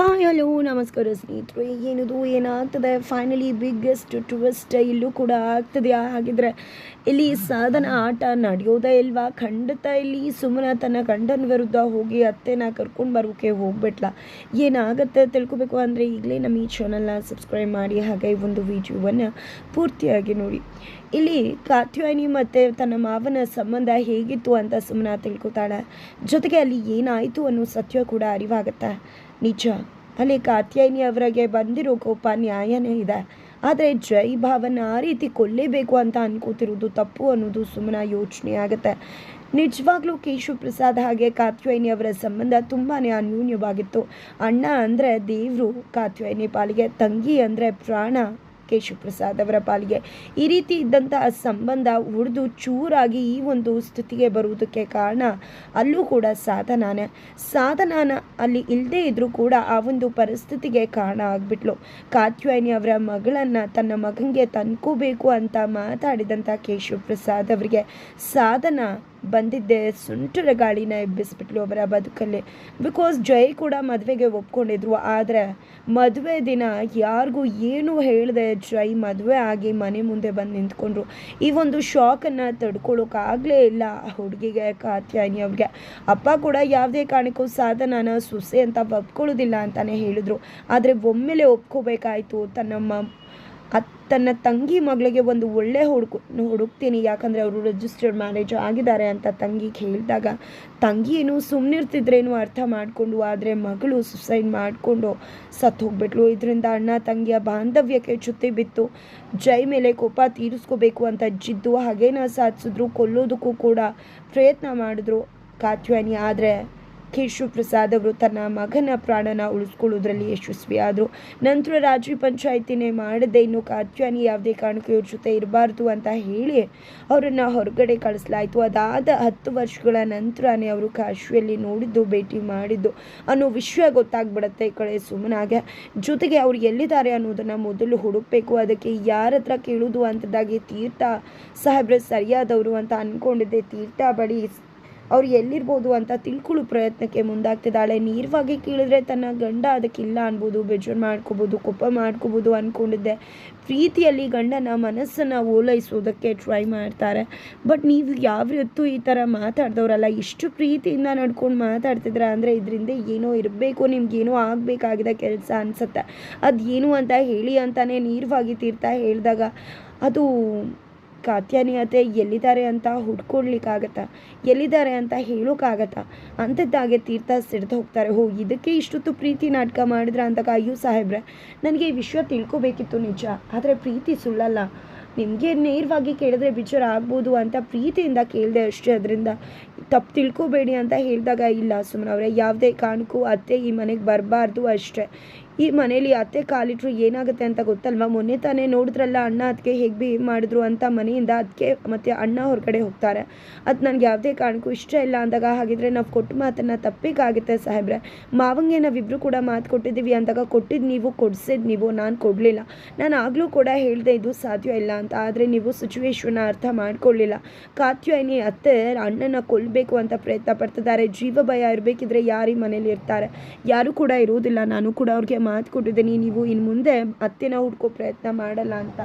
Hi, hello, ನಮಸ್ಕಾರ ಸ್ನೇಹಿತರು. ಏನಿದು, ಏನಾಗ್ತದೆ? ಫೈನಲಿ ಬಿಗ್ಗೆಸ್ಟ್ ಟೂರಿಸ್ಟ್ ಇಲ್ಲೂ ಕೂಡ ಆಗ್ತದೆ ಹಾಗಿದ್ರೆ ಇಲ್ಲಿ ಸಾಧನ ಆಟ ನಡೆಯೋದೇ ಇಲ್ವಾ? ಖಂಡಿತ ಇಲ್ಲಿ ಸುಮ್ಮನ ತನ್ನ ಗಂಡನ ವಿರುದ್ಧ ಹೋಗಿ ಅತ್ತೆನ ಕರ್ಕೊಂಡು ಬರೋಕೆ ಹೋಗ್ಬಿಟ್ಲ? ಏನಾಗುತ್ತೆ ತಿಳ್ಕೊಬೇಕು ಅಂದರೆ ಈಗಲೇ ನಮ್ಮ ಈ ಚಾನಲ್ನ ಸಬ್ಸ್ಕ್ರೈಬ್ ಮಾಡಿ, ಹಾಗೆ ಒಂದು ವಿಡಿಯೋವನ್ನು ಪೂರ್ತಿಯಾಗಿ ನೋಡಿ. ಇಲ್ಲಿ ಕಾತ್ಯಾಯಿನಿ ಮತ್ತು ತನ್ನ ಮಾವನ ಸಂಬಂಧ ಹೇಗಿತ್ತು ಅಂತ ಸುಮ್ಮನ ತಿಳ್ಕೊತಾಳೆ. ಜೊತೆಗೆ ಅಲ್ಲಿ ಏನಾಯಿತು ಅನ್ನೋ ಸತ್ಯ ಕೂಡ ಅರಿವಾಗುತ್ತೆ. ನಿಜ. ಅಲ್ಲಿ ಕಾತ್ಯಾಯಿನಿ ಅವರಿಗೆ ಬಂದಿರೋ ಕೋಪ ನ್ಯಾಯನೇ ಇದೆ. ಆದರೆ ಜೈ ಭಾವನ ಆ ರೀತಿ ಕೊಲ್ಲೇಬೇಕು ಅಂತ ಅನ್ಕೋತಿರೋದು ತಪ್ಪು ಅನ್ನೋದು ಸುಮ್ಮನೆ ಯೋಚನೆ ಆಗುತ್ತೆ. ನಿಜವಾಗ್ಲೂ ಕೇಶವ ಪ್ರಸಾದ್ ಹಾಗೆ ಕಾತ್ಯಾಯಿನಿ ಅವರ ಸಂಬಂಧ ತುಂಬಾ ಅನ್ಯೂನ್ಯವಾಗಿತ್ತು. ಅಣ್ಣ ಅಂದರೆ ದೇವರು, ಕಾತ್ಯಾಯಿನಿ ಪಾಲಿಗೆ, ತಂಗಿ ಅಂದರೆ ಪ್ರಾಣ. ಕೇಶವ ಪ್ರಸಾದ್ ಅವರ ಪಾಲಿಗೆ. ಈ ರೀತಿ ಇದ್ದಂತಹ ಸಂಬಂಧ ಉಳಿದು ಚೂರಾಗಿ ಈ ಒಂದು ಸ್ಥಿತಿಗೆ ಬರುವುದಕ್ಕೆ ಕಾರಣ ಅಲ್ಲೂ ಕೂಡ ಸಾಧನಾನೇ. ಸಾಧನಾನ ಅಲ್ಲಿ ಇಲ್ಲದೇ ಇದ್ರೂ ಕೂಡ ಆ ಒಂದು ಪರಿಸ್ಥಿತಿಗೆ ಕಾರಣ ಆಗ್ಬಿಟ್ಲು. ಕಾತ್ಯಾಯಿನಿ ಅವರ ಮಗಳನ್ನು ತನ್ನ ಮಗನಿಗೆ ತಂದ್ಕೋಬೇಕು ಅಂತ ಮಾತಾಡಿದಂಥ ಕೇಶವ ಪ್ರಸಾದ್ ಅವರಿಗೆ ಸಾಧನ ಬಂದಿದ್ದೆ, ಸುಂಟರ ಗಾಳಿನ ಎಬ್ಬಿಸ್ಬಿಟ್ಲು ಅವರ ಬದುಕಲ್ಲಿ. ಬಿಕಾಸ್ ಜೈ ಕೂಡ ಮದುವೆಗೆ ಒಪ್ಕೊಂಡಿದ್ರು, ಆದರೆ ಮದುವೆ ದಿನ ಯಾರಿಗೂ ಏನು ಹೇಳಿದೆ ಜೈ ಮದುವೆ ಆಗಿ ಮನೆ ಮುಂದೆ ಬಂದು ನಿಂತ್ಕೊಂಡ್ರು. ಈ ಒಂದು ಶಾಕನ್ನು ತಡ್ಕೊಳ್ಳೋಕ್ಕಾಗಲೇ ಇಲ್ಲ ಹುಡುಗಿಗೆ, ಕಾತ್ಯಾಯಿನಿ ಅವ್ರಿಗೆ. ಅಪ್ಪ ಕೂಡ ಯಾವುದೇ ಕಾರಣಕ್ಕೂ ಸಾಧನನ ಸುಸೆ ಅಂತ ಒಪ್ಕೊಳ್ಳೋದಿಲ್ಲ ಅಂತಲೇ ಹೇಳಿದ್ರು. ಆದರೆ ಒಮ್ಮೆಲೆ ಒಪ್ಕೋಬೇಕಾಯಿತು ತನ್ನ ತನ್ನ ತಂಗಿ ಮಗಳಿಗೆ ಒಂದು ಒಳ್ಳೆ ಹುಡುಕು, ಹುಡುಕ್ತೀನಿ, ಯಾಕಂದರೆ ಅವರು ರಿಜಿಸ್ಟರ್ಡ್ ಮ್ಯಾರೇಜ್ ಆಗಿದ್ದಾರೆ ಅಂತ ತಂಗಿಗೆ ಹೇಳಿದಾಗ ತಂಗಿ ಏನು ಸುಮ್ಮನಿರ್ತಿದ್ರೇನು ಅರ್ಥ ಮಾಡಿಕೊಂಡು, ಆದರೆ ಮಗಳು ಸುಸೈಡ್ ಮಾಡಿಕೊಂಡು ಸತ್ತು ಹೋಗ್ಬಿಟ್ಲು. ಇದರಿಂದ ಅಣ್ಣ ತಂಗಿಯ ಬಾಂಧವ್ಯಕ್ಕೆ ಚುತ್ತಿ ಬಿತ್ತು. ಜೈ ಮೇಲೆ ಕೋಪ ತೀರಿಸ್ಕೋಬೇಕು ಅಂತ ಜಿದ್ದು ಹಾಗೇನ ಸಾಧಿಸಿದ್ರು. ಕೊಲ್ಲೋದಕ್ಕೂ ಕೂಡ ಪ್ರಯತ್ನ ಮಾಡಿದ್ರು ಕಾತ್ಯಾನಿ ಆದರೆ ಕೇಶವ ಪ್ರಸಾದ್ ಅವರು ತನ್ನ ಮಗನ ಪ್ರಾಣನ ಉಳಿಸ್ಕೊಳ್ಳೋದ್ರಲ್ಲಿ ಯಶಸ್ವಿಯಾದರು. ನಂತರ ರಾಜ್ಯ ಪಂಚಾಯತಿನೇ ಮಾಡದೆ ಇನ್ನು ಕಾತ್ಯಾನಿ ಯಾವುದೇ ಕಾರಣಕ್ಕೂ ಇವ್ರ ಜೊತೆ ಇರಬಾರ್ದು ಅಂತ ಹೇಳಿ ಅವರನ್ನು ಹೊರಗಡೆ ಕಳಿಸಲಾಯಿತು. ಅದಾದ ಹತ್ತು ವರ್ಷಗಳ ನಂತರನೇ ಅವರು ಕಾಶಿಯಲ್ಲಿ ನೋಡಿದ್ದು, ಭೇಟಿ ಮಾಡಿದ್ದು ಅನ್ನೋ ವಿಷಯ ಗೊತ್ತಾಗ್ಬಿಡತ್ತೆ ಕಡೆ ಸುಮ್ಮನಾಗೆ ಜೊತೆಗೆ ಅವ್ರು ಎಲ್ಲಿದ್ದಾರೆ ಅನ್ನೋದನ್ನು ಮೊದಲು ಹುಡುಕಬೇಕು, ಅದಕ್ಕೆ ಯಾರ ಹತ್ರ ಕೇಳೋದು ಅಂತದಾಗಿ ತೀರ್ಥ ಸಾಹೇಬ್ರ ಸರಿಯಾದವರು ಅಂತ ಅಂದ್ಕೊಂಡಿದ್ದೆ ತೀರ್ಥ ಬಳಿ ಅವ್ರು ಎಲ್ಲಿರ್ಬೋದು ಅಂತ ತಿಳ್ಕೊಳ್ಳೋ ಪ್ರಯತ್ನಕ್ಕೆ ಮುಂದಾಗ್ತಿದ್ದಾಳೆ. ನೇರವಾಗಿ ಕೇಳಿದ್ರೆ ತನ್ನ ಗಂಡ ಅದಕ್ಕಿಲ್ಲ ಅನ್ಬೋದು ಬೇಜಾರು ಮಾಡ್ಕೋಬೋದು ಕೋಪ ಮಾಡ್ಕೋಬೋದು ಅಂದ್ಕೊಂಡಿದ್ದೆ ಪ್ರೀತಿಯಲ್ಲಿ ಗಂಡನ ಮನಸ್ಸನ್ನು ಓಲೈಸೋದಕ್ಕೆ ಟ್ರೈ ಮಾಡ್ತಾರೆ. ಬಟ್ ನೀವು ಯಾವತ್ತೂ ಈ ಥರ ಮಾತಾಡ್ದವ್ರಲ್ಲ. ಇಷ್ಟು ಪ್ರೀತಿಯಿಂದ ನಡ್ಕೊಂಡು ಮಾತಾಡ್ತಿದ್ರ ಅಂದರೆ ಇದರಿಂದ ಏನೋ ಇರಬೇಕು ನಿಮ್ಗೇನೋ ಆಗಬೇಕಾಗಿದೆ ಕೆಲಸ ಅನಿಸುತ್ತೆ. ಅದು ಏನು ಅಂತ ಹೇಳಿ ಅಂತಲೇ ನೇರವಾಗಿ ತೀರ್ಥ ಹೇಳಿದಾಗ ಅದು ಕಾತ್ಯಾನಿ ಅತ್ತೆ ಎಲ್ಲಿದ್ದಾರೆ ಅಂತ ಹುಡ್ಕೊಡ್ಲಿಕ್ಕಾಗತ್ತಾ ಎಲ್ಲಿದ್ದಾರೆ ಅಂತ ಹೇಳೋಕ್ಕಾಗತ್ತಾ? ಅಂಥದ್ದಾಗೆ ತೀರ್ಥ ಸಿಡ್ದು ಹೋಗ್ತಾರೆ. ಹೋ, ಇದಕ್ಕೆ ಇಷ್ಟೊತ್ತು ಪ್ರೀತಿ ನಾಟಕ ಮಾಡಿದ್ರ ಅಂತ ಅಯ್ಯೋ ಸಾಹೇಬ್ರೆ? ನನಗೆ ಈ ವಿಷಯ ತಿಳ್ಕೊಬೇಕಿತ್ತು ನಿಜ. ಆದರೆ ಪ್ರೀತಿ ಸುಳ್ಳಲ್ಲ. ನಿಮಗೆ ನೇರವಾಗಿ ಕೇಳಿದ್ರೆ ಬಿಚಾರ ಆಗ್ಬೋದು ಅಂತ ಪ್ರೀತಿಯಿಂದ ಕೇಳಿದೆ ಅಷ್ಟೇ. ಅದರಿಂದ ತಪ್ಪು ತಿಳ್ಕೊಬೇಡಿ ಅಂತ ಹೇಳಿದಾಗ ಇಲ್ಲ ಸುಮ್ಮನೆ ಅವರೇ ಯಾವುದೇ ಕಾರಣಕ್ಕೂ ಅತ್ತೆ ಈ ಮನೆಗೆ ಬರಬಾರ್ದು ಅಷ್ಟೇ. ಈ ಮನೇಲಿ ಅತ್ತೆ ಕಾಲಿಟ್ರು ಏನಾಗುತ್ತೆ ಅಂತ ಗೊತ್ತಲ್ವಾ? ಮೊನ್ನೆ ತಾನೇ ನೋಡಿದ್ರಲ್ಲ ಅಣ್ಣ ಅದಕ್ಕೆ ಹೇಗೆ ಬಿಹೇವ್ ಮಾಡಿದ್ರು ಅಂತ ಮನೆಯಿಂದ ಅದಕ್ಕೆ ಮತ್ತು ಅಣ್ಣ ಹೊರಗಡೆ ಹೋಗ್ತಾರೆ. ಅದು ನನಗೆ ಯಾವುದೇ ಕಾರಣಕ್ಕೂ ಇಷ್ಟ ಇಲ್ಲ ಅಂದಾಗ ಹಾಗಿದ್ರೆ ನಾವು ಕೊಟ್ಟು ಮಾತನ್ನು ತಪ್ಪಿಕಾಗುತ್ತೆ ಸಾಹೇಬ್ರೆ. ಮಾವಂಗೆ ನಾವಿಬ್ಬರು ಕೂಡ ಮಾತು ಕೊಟ್ಟಿದ್ದೀವಿ ಅಂದಾಗ ಕೊಟ್ಟಿದ್ದು ನೀವು ಕೊಡ್ಸಿದ್ದು ನೀವು, ನಾನು ಕೊಡಲಿಲ್ಲ. ನಾನು ಆಗಲೂ ಕೂಡ ಹೇಳಿದೆ ಇದು ಸಾಧ್ಯ ಇಲ್ಲ ಅಂತ. ಆದರೆ ನೀವು ಸಿಚುವೇಶನ್ನ ಅರ್ಥ ಮಾಡ್ಕೊಳ್ಳಿಲ್ಲ ಕಾತ್ಯಾಯಿನಿ ಅತ್ತೆ ಅಣ್ಣನ ಕೊಲ್ಲಬೇಕು ಅಂತ ಪ್ರಯತ್ನ ಪಡ್ತಿದ್ದಾರೆ. ಜೀವ ಭಯ ಇರಬೇಕಿದ್ರೆ ಯಾರೀ ಮನೇಲಿ ಇರ್ತಾರೆ? ಯಾರು ಕೂಡ ಇರೋದಿಲ್ಲ ನಾನು ಕೂಡ ಅವ್ರಿಗೆ ಮಾತು ಕೊಟ್ಟಿದ್ದೀನಿ ನೀವು ಇನ್ನು ಮುಂದೆ ಅತ್ತೆನ ಹುಡ್ಕೋ ಪ್ರಯತ್ನ ಮಾಡಲ್ಲ ಅಂತ.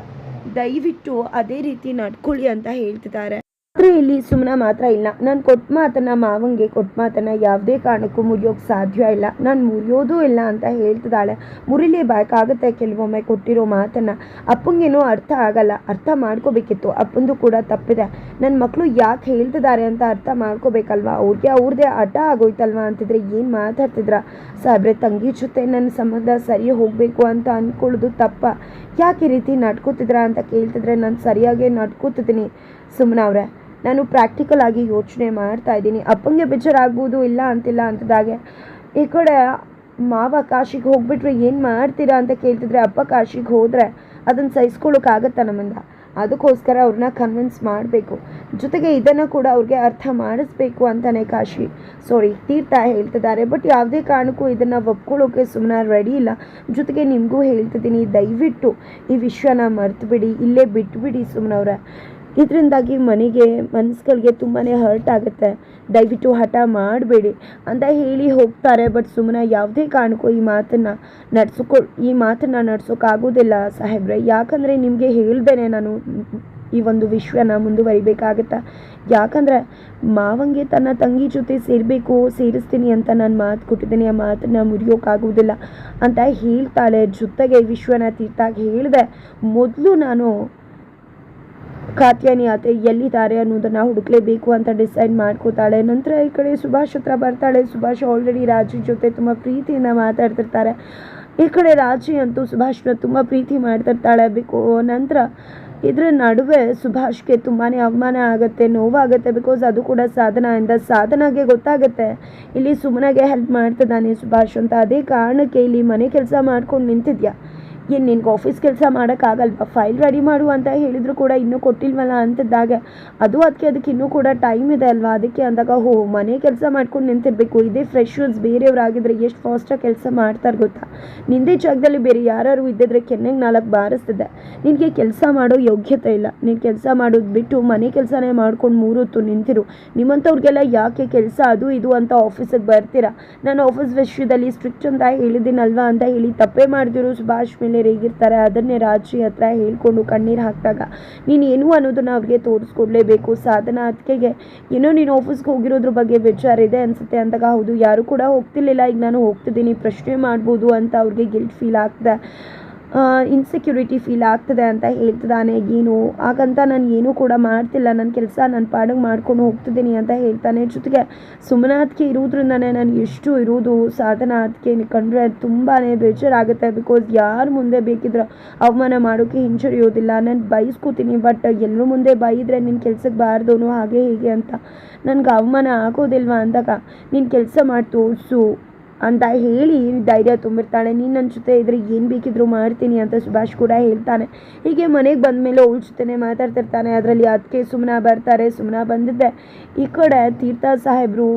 ದಯವಿಟ್ಟು ಅದೇ ರೀತಿ ನಡ್ಕೊಳ್ಳಿ ಅಂತ ಹೇಳ್ತಿದ್ದಾರೆ. ಇಲ್ಲಿ ಸುಮ್ಮನ ಮಾತ್ರ ಇಲ್ಲ. ನಾನು ಕೊಟ್ಟ ಮಾತನ್ನ ಮಾವಂಗೆ ಕೊಟ್ಟ ಮಾತನ್ನ ಯಾವುದೇ ಕಾರಣಕ್ಕೂ ಮುರಿಯೋಕೆ ಸಾಧ್ಯ ಇಲ್ಲ. ನಾನು ಮುರಿಯೋದೂ ಇಲ್ಲ ಅಂತ ಹೇಳ್ತಿದ್ದಾಳೆ. ಮುರಿಲೇಬೇಕಾಗುತ್ತೆ ಕೆಲವೊಮ್ಮೆ ಕೊಟ್ಟಿರೋ ಮಾತನ್ನ. ಅಪ್ಪಂಗೇನೋ ಅರ್ಥ ಆಗಲ್ಲ. ಅರ್ಥ ಮಾಡ್ಕೋಬೇಕಿತ್ತು. ಅಪ್ಪಂದು ಕೂಡ ತಪ್ಪಿದೆ. ನನ್ನ ಮಕ್ಕಳು ಯಾಕೆ ಹೇಳ್ತಿದ್ದಾರೆ ಅಂತ ಅರ್ಥ ಮಾಡ್ಕೋಬೇಕಲ್ವಾ? ಅವ್ರಿಗೆ ಅವ್ರದ್ದೇ ಹಠ ಆಗೋಯ್ತಲ್ವಾ ಅಂತಿದ್ರೆ ಏನು ಮಾತಾಡ್ತಿದ್ರ? ಸಾಬ್ರೆ, ತಂಗಿ ಜೊತೆ ನನ್ನ ಸಂಬಂಧ ಸರಿ ಹೋಗಬೇಕು ಅಂತ ಅಂದ್ಕೊಳ್ಳೋದು ತಪ್ಪ. ಯಾಕೆ ರೀತಿ ನಡ್ಕೋತಿದ್ರ ಅಂತ ಕೇಳ್ತಿದ್ರೆ ನಾನು ಸರಿಯಾಗಿ ನಡ್ಕೋತಿದ್ದೀನಿ ಸುಮ್ಮನ ಅವ್ರೆ. ನಾನು ಪ್ರಾಕ್ಟಿಕಲ್ ಆಗಿ ಯೋಚನೆ ಮಾಡ್ತಾ ಇದ್ದೀನಿ. ಅಪ್ಪಂಗೆ ಬೇಜಾರಾಗ್ಬೋದು ಇಲ್ಲ ಅಂತಿಲ್ಲ ಅಂತದಾಗೆ ಈ ಕಡೆ ಮಾವ ಕಾಶಿಗೆ ಹೋಗ್ಬಿಟ್ರೆ, ಏನು ಮಾಡ್ತೀರಾ ಅಂತ ಕೇಳ್ತಿದ್ರೆ ಅಪ್ಪ ಕಾಶಿಗೆ ಹೋದರೆ ಅದನ್ನು ಸಹಿಸ್ಕೊಳ್ಳೋಕ್ಕಾಗತ್ತಾ ನಮ್ಮಿಂದ? ಅದಕ್ಕೋಸ್ಕರ ಅವ್ರನ್ನ ಕನ್ವಿನ್ಸ್ ಮಾಡಬೇಕು. ಜೊತೆಗೆ ಇದನ್ನು ಕೂಡ ಅವ್ರಿಗೆ ಅರ್ಥ ಮಾಡಿಸ್ಬೇಕು ಅಂತಾನೆ ಕಾಶಿ. ಸಾರಿ ತೀರ್ಥ ಹೇಳ್ತಿದ್ದಾರೆ ಬಟ್ ಯಾವುದೇ ಕಾರಣಕ್ಕೂ ಇದನ್ನು ಒಪ್ಕೊಳ್ಳೋಕೆ ಸುಮ್ಮನೆ ರೆಡಿ ಇಲ್ಲ. ಜೊತೆಗೆ ನಿಮಗೂ ಹೇಳ್ತಿದ್ದೀನಿ, ದಯವಿಟ್ಟು ಈ ವಿಷಯನ ಮರೆತುಬಿಡಿ, ಇಲ್ಲೇ ಬಿಟ್ಬಿಡಿ ಸುಮ್ಮನವ್ರೆ ಇದರಿಂದಾಗಿ ಮನೆಗೆ, ಮನಸ್ಸುಗಳಿಗೆ ತುಂಬಾ ಹರ್ಟ್ ಆಗುತ್ತೆ. ದಯವಿಟ್ಟು ಹಠ ಮಾಡಬೇಡಿ ಅಂತ ಹೇಳಿ ಹೋಗ್ತಾರೆ ಬಟ್ ಸುಮ್ಮನೆ ಯಾವುದೇ ಕಾರಣಕ್ಕೂ ಈ ಮಾತನ್ನು ನಡ್ಸ್ಕೊ, ಈ ಮಾತನ್ನು ನಡ್ಸೋಕ್ಕಾಗೋದಿಲ್ಲ ಸಾಹೇಬ್ರೆ. ಯಾಕಂದರೆ ನಿಮಗೆ ಹೇಳ್ದೇನೆ ನಾನು ಈ ಒಂದು ವಿಶ್ವನ ಮುಂದುವರಿಬೇಕಾಗತ್ತಾ. ಯಾಕಂದರೆ ಮಾವಂಗೆ ತನ್ನ ತಂಗಿ ಜೊತೆ ಸೇರಬೇಕು, ಸೇರಿಸ್ತೀನಿ ಅಂತ ನಾನು ಮಾತು ಕೊಟ್ಟಿದ್ದೀನಿ, ಆ ಮಾತನ್ನು ಮುರಿಯೋಕ್ಕಾಗೋದಿಲ್ಲ ಅಂತ ಹೇಳ್ತಾಳೆ. ಜೊತೆಗೆ ವಿಶ್ವನ ತೀರ್ಥಾಗಿ ಹೇಳಿದೆ, ಮೊದಲು ನಾನು ಕಾತ್ಯಾನಿ ಆತೆ ಎಲ್ಲಿದ್ದಾರೆ ಅನ್ನೋದನ್ನು ಹುಡುಕ್ಲೇಬೇಕು ಅಂತ ಡಿಸೈಡ್ ಮಾಡ್ಕೋತಾಳೆ. ನಂತರ ಈ ಕಡೆ ಸುಭಾಷ್ ಹತ್ರ ಬರ್ತಾಳೆ. ಸುಭಾಷ್ ಆಲ್ರೆಡಿ ರಾಜಿ ಜೊತೆ ತುಂಬ ಪ್ರೀತಿಯಿಂದ ಮಾತಾಡ್ತಿರ್ತಾರೆ. ಈ ಕಡೆ ರಾಜಿ ಅಂತೂ ಸುಭಾಷ್ನ ತುಂಬ ಪ್ರೀತಿ ಮಾಡ್ತಿರ್ತಾಳೆ. ಬಿಕೋ, ನಂತರ ಇದರ ನಡುವೆ ಸುಭಾಷ್ಗೆ ತುಂಬಾ ಅವಮಾನ ಆಗುತ್ತೆ, ನೋವಾಗುತ್ತೆ. ಬಿಕಾಸ್ ಅದು ಕೂಡ ಸಾಧನ ಇಂದ ಸಾಧನಾಗೆ ಗೊತ್ತಾಗುತ್ತೆ. ಇಲ್ಲಿ ಸುಮ್ಮನಾಗೆ ಹೆಲ್ಪ್ ಮಾಡ್ತಿದ್ದಾನೆ ಸುಭಾಷ್ ಅಂತ. ಅದೇ ಕಾರಣಕ್ಕೆ ಇಲ್ಲಿ ಮನೆ ಕೆಲಸ ಮಾಡ್ಕೊಂಡು ನಿಂತಿದ್ಯಾ? ಏನು ನಿನಗೆ ಆಫೀಸ್ ಕೆಲಸ ಮಾಡೋಕ್ಕಾಗಲ್ವ ಫೈಲ್ ರೆಡಿ ಮಾಡು ಅಂತ ಹೇಳಿದ್ರು ಕೂಡ ಇನ್ನೂ ಕೊಟ್ಟಿಲ್ವಲ್ಲ ಅಂತಿದ್ದಾಗ, ಅದು ಅದಕ್ಕೆ ಅದಕ್ಕೆ ಇನ್ನೂ ಕೂಡ ಟೈಮ್ ಇದೆ ಅಲ್ವಾ? ಅದಕ್ಕೆ ಅಂದಾಗ, ಹೋ, ಮನೆ ಕೆಲಸ ಮಾಡ್ಕೊಂಡು ನಿಂತಿರಬೇಕು. ಇದೇ ಫ್ರೆಶರ್ಸ್ ಬೇರೆಯವ್ರಾಗಿದ್ರೆ ಎಷ್ಟು ಫಾಸ್ಟಾಗಿ ಕೆಲಸ ಮಾಡ್ತಾರೆ ಗೊತ್ತಾ? ನಿಂದೇ ಜಾಗದಲ್ಲಿ ಬೇರೆ ಯಾರು ಇದ್ದಿದ್ರೆ ಕೆನ್ನೆಗೆ ನಾಲ್ಕು ಬಾರಿಸ್ತಿದೆ ನಿನಗೆ ಕೆಲಸ ಮಾಡೋ ಯೋಗ್ಯತೆ ಇಲ್ಲ. ನೀನು ಕೆಲಸ ಮಾಡೋದು ಬಿಟ್ಟು ಮನೆ ಕೆಲಸನೇ ಮಾಡ್ಕೊಂಡು ಮೂರೊತ್ತು ನಿಂತಿರು. ನಿಮ್ಮಂಥವ್ರಿಗೆಲ್ಲ ಯಾಕೆ ಕೆಲಸ ಅದು ಇದು ಅಂತ ಆಫೀಸಿಗೆ ಬರ್ತೀರಾ? ನಾನು ಆಫೀಸ್ ವಿಷಯದಲ್ಲಿ ಸ್ಟ್ರಿಕ್ಟ್ ಅಂತ ಹೇಳಿದ್ದೀನಲ್ವಾ ಅಂತ ಹೇಳಿ ತಪ್ಪೇ ಮಾಡಿದಿರು ಸುಭಾಷ್ ಮೇಲೆ ರೇಗಿರ್ತಾರೆ ಅದನ್ನೇ ರಾಜಿ ಹತ್ರ ಹೇಳ್ಕೊಂಡು ಕಣ್ಣೀರು ಹಾಕಿದಾಗ, ನೀನು ಏನು ಅನ್ನೋದನ್ನು ಅವ್ರಿಗೆ ತೋರಿಸ್ಕೊಡ್ಲೇಬೇಕು. ಸಾಧನ ಅದಕ್ಕೆ ಏನೋ ನೀನು ಆಫೀಸ್ಗೆ ಹೋಗಿರೋದ್ರ ಬಗ್ಗೆ ಇದೆ ಅನ್ಸುತ್ತೆ ಅಂದಾಗ, ಹೌದು, ಯಾರು ಕೂಡ ಹೋಗ್ತಿರ್ಲಿಲ್ಲ, ಈಗ ನಾನು ಹೋಗ್ತಿದ್ದೀನಿ, ಪ್ರಶ್ನೆ ಮಾಡ್ಬೋದು ಅಂತ ಅವ್ರಿಗೆ ಗಿಲ್ಟ್ ಫೀಲ್ ಆಗ್ತದೆ ಇನ್ಸೆಕ್ಯೂರಿಟಿ ಫೀಲ್ ಆಗ್ತದೆ ಅಂತ ಹೇಳ್ತಿದ್ದಾನೆ ಏನು ಹಾಗಂತ ನಾನು ಏನೂ ಕೂಡ ಮಾಡ್ತಿಲ್ಲ. ನನ್ನ ಕೆಲಸ ನನ್ನ ಪಾಡಿಗೆ ಮಾಡ್ಕೊಂಡು ಹೋಗ್ತಿದ್ದೀನಿ ಅಂತ ಹೇಳ್ತಾನೆ ಜೊತೆಗೆ. ಅದಕ್ಕೆ ಇರೋದ್ರಿಂದನೇ ನಾನು ಎಷ್ಟು ಇರೋದು ಸಾಧನ ಅದಕ್ಕೆ ಕಂಡ್ರೆ ತುಂಬಾ ಬೇಜಾರಾಗುತ್ತೆ ಬಿಕಾಸ್ ಯಾರು ಮುಂದೆ ಬೇಕಿದ್ರೆ ಅವಮಾನ ಮಾಡೋಕ್ಕೆ ಹಿಂಜರಿಯೋದಿಲ್ಲ. ನಾನು ಬೈಸ್ಕೋತೀನಿ ಬಟ್ ಎಲ್ಲರ ಮುಂದೆ ಬೈದರೆ ನಿನ್ನ ಕೆಲಸಕ್ಕೆ ಬಾರ್ದೋನು ಹಾಗೆ ಹೀಗೆ ಅಂತ. ನನಗೆ ಅವಮಾನ ಆಗೋದಿಲ್ವಾ ಅಂದಾಗ ನೀನು ಕೆಲಸ ಮಾಡಿ ತೋರಿಸು. ಅಂತ ಹೇಳಿ ಧೈರ್ಯ ತುಂಬಿರ್ತಾಳೆ. ನೀನು ನನ್ನ ಜೊತೆ ಇದ್ರೆ ಏನು ಬೇಕಿದ್ರು ಮಾಡ್ತೀನಿ ಅಂತ ಸುಭಾಷ್ ಕೂಡ ಹೇಳ್ತಾನೆ. ಹೀಗೆ ಮನೆಗೆ ಬಂದ ಮೇಲೆ ಅವಳ ಜೊತೆನೇ ಮಾತಾಡ್ತಿರ್ತಾನೆ. ಅದರಲ್ಲಿ ಅದಕ್ಕೆ ಸುಮ್ಮನ ಬರ್ತಾರೆ. ಸುಮ್ಮನ ಬಂದಿದ್ದೆ ಈ ಕಡೆ ತೀರ್ಥ ಸಾಹೇಬರು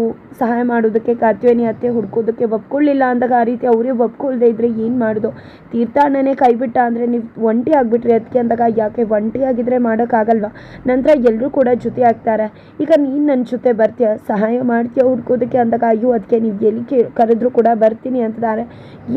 ಸಹಾಯ ಮಾಡೋದಕ್ಕೆ ಕಾತ್ಯವೇನಿ ಅತ್ತೆ ಹುಡ್ಕೋದಕ್ಕೆ ಒಪ್ಕೊಳ್ಳಿಲ್ಲ ಅಂದಾಗ ಆ ರೀತಿ ಅವರೇ ಒಪ್ಕೊಳ್ದೆ ಇದ್ರೆ ಏನು ಮಾಡೋದು? ತೀರ್ಥ ಅಣ್ಣನೇ ಕೈಬಿಟ್ಟ ಅಂದರೆ ನೀವು ಒಂಟಿ ಆಗಿಬಿಟ್ರಿ ಅದಕ್ಕೆ ಅಂದಾಗ ಯಾಕೆ ಒಂಟಿ ಆಗಿದ್ರೆ ಮಾಡೋಕ್ಕಾಗಲ್ವಾ ನಂತರ ಎಲ್ಲರೂ ಕೂಡ ಜೊತೆ ಆಗ್ತಾರೆ. ಈಗ ನೀನು ನನ್ನ ಜೊತೆ ಬರ್ತೀಯ? ಸಹಾಯ ಮಾಡ್ತೀಯ ಹುಡ್ಕೋದಕ್ಕೆ ಅಂದಾಗ ಅಯ್ಯೋ ಅದಕ್ಕೆ ನೀವು ಎಲ್ಲಿ ಕೇ ಕರೆದ್ರು ಕೂಡ ಬರ್ತೀನಿ ಅಂತಿದ್ದಾರೆ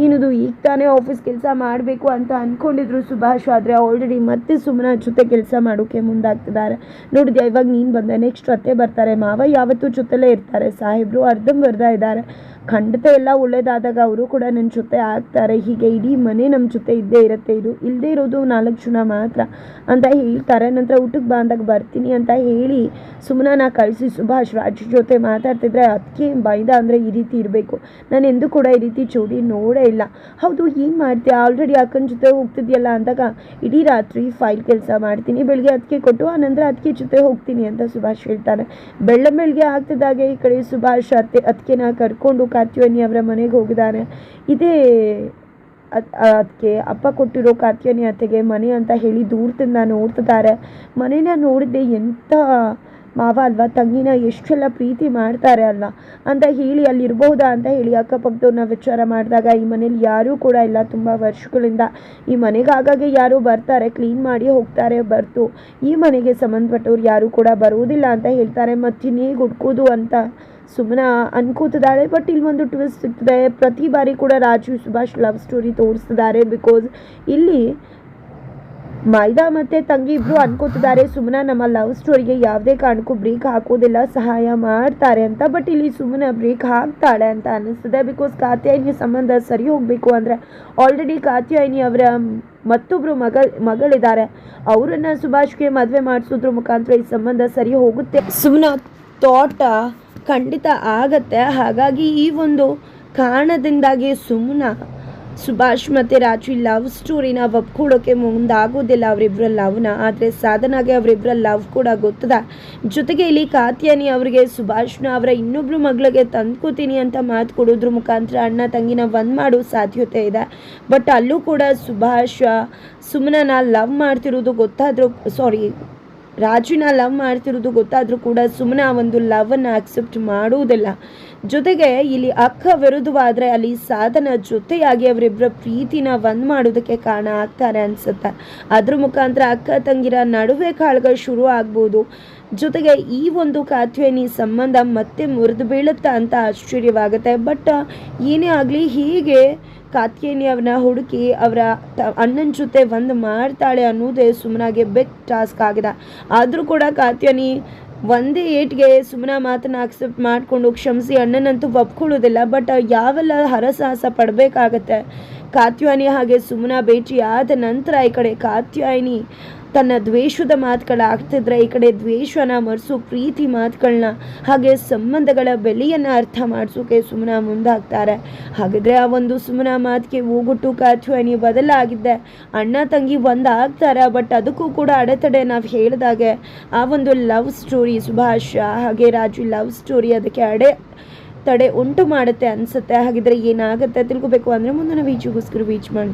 ಏನಿದು, ಈಗ ತಾನೇ ಆಫೀಸ್ ಕೆಲಸ ಮಾಡಬೇಕು ಅಂತ ಅಂದ್ಕೊಂಡಿದ್ರು ಸುಭಾಷ್, ಆದರೆ ಆಲ್ರೆಡಿ ಮತ್ತೆ ಸುಮ್ಮನ ಜೊತೆ ಕೆಲಸ ಮಾಡೋಕ್ಕೆ ಮುಂದಾಗ್ತಿದ್ದಾರೆ ನೋಡಿದ್ಯಾ, ಇವಾಗ ನೀನು ಬಂದೆ ನೆಕ್ಸ್ಟ್ ಅತ್ತೆ ಬರ್ತಾರೆ. ಮಾವ ಯಾವತ್ತೂ ಜೊತೆಲೇ ಇರ್ತಾರೆ. ಸಾಹೇಬರು ಅರ್ಧಂಬರ್ಧ ಇದ್ದಾರೆ ಖಂಡಿತ ಎಲ್ಲ ಒಳ್ಳೇದಾದಾಗ ಅವರು ಕೂಡ ನನ್ನ ಜೊತೆ ಆಗ್ತಾರೆ. ಹೀಗೆ ಇಡೀ ಮನೆ ನಮ್ಮ ಜೊತೆ ಇದ್ದೇ ಇರುತ್ತೆ ಇದು. ಇಲ್ಲದೇ ಇರೋದು ನಾಲ್ಕು ಜನ ಮಾತ್ರ ಅಂತ ಹೇಳ್ತಾರೆ. ನಂತರ ಊಟಕ್ಕೆ ಬಂದಾಗ ಬರ್ತೀನಿ ಅಂತ ಹೇಳಿ ಸುಮ್ಮನ ಕಳಿಸಿ ಸುಭಾಷ್ ರಾಜ್ ಜೊತೆ ಮಾತಾಡ್ತಿದ್ರೆ ಅದಕ್ಕೆ ಬೈದ ಅಂದರೆ ಈ ರೀತಿ ಇರಬೇಕು. ನಾನು ಎಂದೂ ಕೂಡ ಈ ರೀತಿ ಚೋಡಿ ನೋಡೇ ಇಲ್ಲ. ಹೌದು, ಏನು ಮಾಡ್ತೀಯ? ಆಲ್ರೆಡಿ ಅಕ್ಕನ ಜೊತೆ ಹೋಗ್ತಿದ್ಯಲ್ಲ ಅಂದಾಗ ಇಡೀ ರಾತ್ರಿ ಫೈಲ್ ಕೆಲಸ ಮಾಡ್ತೀನಿ. ಬೆಳಗ್ಗೆ ಅದಕ್ಕೆ ಕೊಟ್ಟು, ಆನಂತರ ಅದಕ್ಕೆ ಜೊತೆ ಹೋಗ್ತೀನಿ ಅಂತ ಸುಭಾಷ್ ಹೇಳ್ತಾನೆ ಬೆಳ್ಳ ಬೆಳಗ್ಗೆ ಆಗ್ತಿದ್ದಾಗೆ ಈ ಕಡೆ ಸುಭಾಷ್, ಅತ್ತೆ ಅದಕ್ಕೆನ ಕರ್ಕೊಂಡು ಕಾತ್ಯಾನಿ ಅವರ ಮನೆಗೆ ಹೋಗಿದ್ದಾರೆ ಇದೇ ಅದಕ್ಕೆ ಅಪ್ಪ ಕೊಟ್ಟಿರೋ ಕಾತ್ಯಾನಿ ಅತ್ತೆಗೆ ಮನೆ ಅಂತ ಹೇಳಿ ದೂರದಿಂದ ನೋಡ್ತಿದ್ದಾರೆ. ಮನೇನ ನೋಡಿದ್ದೆ ಎಂಥ ಮಾವ ಅಲ್ವಾ, ತಂಗಿನ ಎಷ್ಟೆಲ್ಲ ಪ್ರೀತಿ ಮಾಡ್ತಾರೆ ಅಲ್ಲ ಅಂತ ಹೇಳಿ ಅಲ್ಲಿ ಇರ್ಬಹುದಾ ಅಂತ ಹೇಳಿ ಅಕ್ಕಪಕ್ಕದವ್ರನ್ನ ವಿಚಾರ ಮಾಡಿದಾಗ ಈ ಮನೇಲಿ ಯಾರೂ ಕೂಡ ಇಲ್ಲ. ತುಂಬ ವರ್ಷಗಳಿಂದ ಈ ಮನೆಗೆ ಆಗಾಗೆ ಯಾರು ಬರ್ತಾರೆ ಕ್ಲೀನ್ ಮಾಡಿ ಹೋಗ್ತಾರೆ, ಬರ್ತು. ಈ ಮನೆಗೆ ಸಂಬಂಧಪಟ್ಟವ್ರು ಯಾರೂ ಕೂಡ ಬರುವುದಿಲ್ಲ ಅಂತ ಹೇಳ್ತಾರೆ. ಮತ್ತಿನ್ನೇಗೆ ಹುಡ್ಕೋದು ಅಂತ ಸುಮ್ಮನೆ ಅನ್ಕೋತಿದ್ದಾಳೆ ಬಟ್ ಇಲ್ಲಿ ಒಂದು ಟ್ವಿಸ್ಟ್ ಸಿಗ್ತದೆ. ಪ್ರತಿ ಬಾರಿ ಕೂಡ ರಾಜು ಸುಭಾಷ್ ಲವ್ ಸ್ಟೋರಿ ತೋರಿಸ್ತಿದ್ದಾರೆ ಬಿಕಾಸ್ ಇಲ್ಲಿ ಮೈದಾ ಮತ್ತು ತಂಗಿ ಇಬ್ಬರು ಅನ್ಕೋತಿದ್ದಾರೆ ಸುಮ್ಮನ ನಮ್ಮ ಲವ್ ಸ್ಟೋರಿಗೆ ಯಾವುದೇ ಕಾರಣಕ್ಕೂ ಬ್ರೇಕ್ ಹಾಕೋದಿಲ್ಲ, ಸಹಾಯ ಮಾಡ್ತಾರೆ ಅಂತ ಬಟ್ ಇಲ್ಲಿ ಸುಮ್ಮನ ಬ್ರೇಕ್ ಹಾಕ್ತಾಳೆ ಅಂತ ಅನ್ನಿಸ್ತದೆ ಬಿಕಾಸ್ ಕಾತ್ಯಾಯಿನಿ ಸಂಬಂಧ ಸರಿ ಹೋಗಬೇಕು ಅಂದರೆ ಆಲ್ರೆಡಿ ಕಾತ್ಯಾಯಿನಿ ಅವರ ಮತ್ತೊಬ್ಬರು ಮಗಳ ಮಗಳಿದ್ದಾರೆ. ಅವರನ್ನು ಸುಭಾಷ್ಗೆ ಮದುವೆ ಮಾಡಿಸೋದ್ರ ಮುಖಾಂತರ ಈ ಸಂಬಂಧ ಸರಿ ಹೋಗುತ್ತೆ. ಸುಮ್ಮನೆ ತೋಟ ಖಂಡಿತ ಆಗತ್ತೆ. ಹಾಗಾಗಿ ಈ ಒಂದು ಕಾರಣದಿಂದಾಗಿ ಸುಮ್ಮನ ಸುಭಾಷ್ ಮತ್ತು ರಾಜು ಲವ್ ಸ್ಟೋರಿನ ಒಪ್ಕೊಳ್ಳೋಕೆ ಮುಂದಾಗೋದಿಲ್ಲ ಅವರಿಬ್ಬರ ಲವ್ನ. ಆದರೆ ಸಾಧನಾಗೆ ಅವರಿಬ್ಬರ ಲವ್ ಕೂಡ ಗೊತ್ತದ. ಜೊತೆಗೆ ಇಲ್ಲಿ ಕಾತ್ಯಾನಿ ಅವರಿಗೆ, ಸುಭಾಷ್ನ ಅವರ ಇನ್ನೊಬ್ಬರು ಮಗಳಿಗೆ ತಂದ್ಕೋತೀನಿ ಅಂತ ಮಾತು ಕೊಡೋದ್ರ ಮುಖಾಂತರ ಅಣ್ಣ ತಂಗಿನ ಒಂದು ಮಾಡೋ ಸಾಧ್ಯತೆ ಇದೆ. ಬಟ್ ಅಲ್ಲೂ ಕೂಡ ಸುಭಾಷ್ ಸುಮ್ಮನ ಲವ್ ಮಾಡ್ತಿರೋದು ಗೊತ್ತಾದರೂ ಸಾರಿ ರಾಜುನ ಲವ್ ಮಾಡ್ತಿರೋದು ಗೊತ್ತಾದರೂ ಕೂಡ ಸುಮ್ಮನೆ ಆ ಒಂದು ಲವನ್ನು ಅಕ್ಸೆಪ್ಟ್ ಮಾಡುವುದಿಲ್ಲ. ಜೊತೆಗೆ ಇಲ್ಲಿ ಅಕ್ಕ ವಿರುದ್ಧವಾದರೆ ಅಲ್ಲಿ ಸಾಧನ ಜೊತೆಯಾಗಿ ಅವರಿಬ್ಬರ ಪ್ರೀತಿನ ಒಂದು ಮಾಡೋದಕ್ಕೆ ಕಾರಣ ಆಗ್ತಾರೆ ಅನಿಸುತ್ತೆ. ಅದ್ರ ಮುಖಾಂತರ ಅಕ್ಕ ತಂಗಿರ ನಡುವೆ ಕಾಳ್ಗ ಶುರು ಆಗ್ಬೋದು. ಜೊತೆಗೆ ಈ ಒಂದು ಕಾತ್ವೇನಿ ಸಂಬಂಧ ಮತ್ತೆ ಮುರಿದು ಬೀಳುತ್ತಾ ಅಂತ ಆಶ್ಚರ್ಯವಾಗುತ್ತೆ. ಬಟ್ ಏನೇ ಆಗಲಿ ಹೀಗೆ ಕಾತ್ಯೇನಿ ಅವ್ರನ್ನ ಹುಡುಕಿ ಅವರ ಅಣ್ಣನ ಜೊತೆ ಒಂದು ಮಾಡ್ತಾಳೆ ಅನ್ನೋದೇ ಸುಮ್ಮನಾಗೆ ಬೆಕ್ ಟಾಸ್ಕ್ ಆಗಿದೆ. ಆದರೂ ಕೂಡ ಕಾತ್ಯನಿ ಒಂದೇ ಏಟ್ಗೆ ಸುಮ್ಮನ ಮಾತನ್ನ ಅಕ್ಸೆಪ್ಟ್ ಮಾಡಿಕೊಂಡು ಕ್ಷಮಿಸಿ ಅಣ್ಣನಂತೂ ಒಪ್ಕೊಳ್ಳೋದಿಲ್ಲ ಬಟ್ ಯಾವೆಲ್ಲ ಹರಸಾಹಸ ಪಡಬೇಕಾಗತ್ತೆ. ಕಾತ್ಯಾಯಿನಿ ಹಾಗೆ ಸುಮ್ಮನ ಭೇಟಿ ಆದ ನಂತರ ಈ ಕಡೆ ಕಾತ್ಯಾಯಿನಿ ತನ್ನ ದ್ವೇಷದ ಮಾತುಗಳಾಗ್ತಿದ್ರೆ ಈ ಕಡೆ ದ್ವೇಷನ ಮರೆಸು, ಪ್ರೀತಿ ಮಾತುಗಳನ್ನ ಹಾಗೆ ಸಂಬಂಧಗಳ ಬೆಲೆಯನ್ನು ಅರ್ಥ ಮಾಡಿಸೋಕೆ ಸುಮ್ಮನ ಮುಂದಾಗ್ತಾರೆ. ಹಾಗಿದ್ರೆ ಆ ಒಂದು ಸುಮ್ಮನ ಮಾತಿಗೆ ಹೋಗುಟ್ಟು ಕಾಚುವನಿ ಬದಲಾಗಿದ್ದೆ. ಅಣ್ಣ, ತಂಗಿ ಒಂದಾಗ್ತಾರೆ, ಬಟ್ ಅದಕ್ಕೂ ಕೂಡ ಅಡೆತಡೆ ನಾವು ಹೇಳಿದಾಗೆ ಆ ಒಂದು ಲವ್ ಸ್ಟೋರಿ ಸುಭಾಷ, ಹಾಗೆ ರಾಜು ಲವ್ ಸ್ಟೋರಿ ಅದಕ್ಕೆ ಅಡೆ ತಡೆ ಉಂಟು ಮಾಡುತ್ತೆ ಅನಿಸುತ್ತೆ. ಹಾಗಿದ್ರೆ ಏನಾಗುತ್ತೆ ತಿಳ್ಕೊಬೇಕು ಅಂದರೆ ಮುಂದಿನ ವೀಚಿಗೋಸ್ಕರ ವೀಚ್ ಮಾಡಿ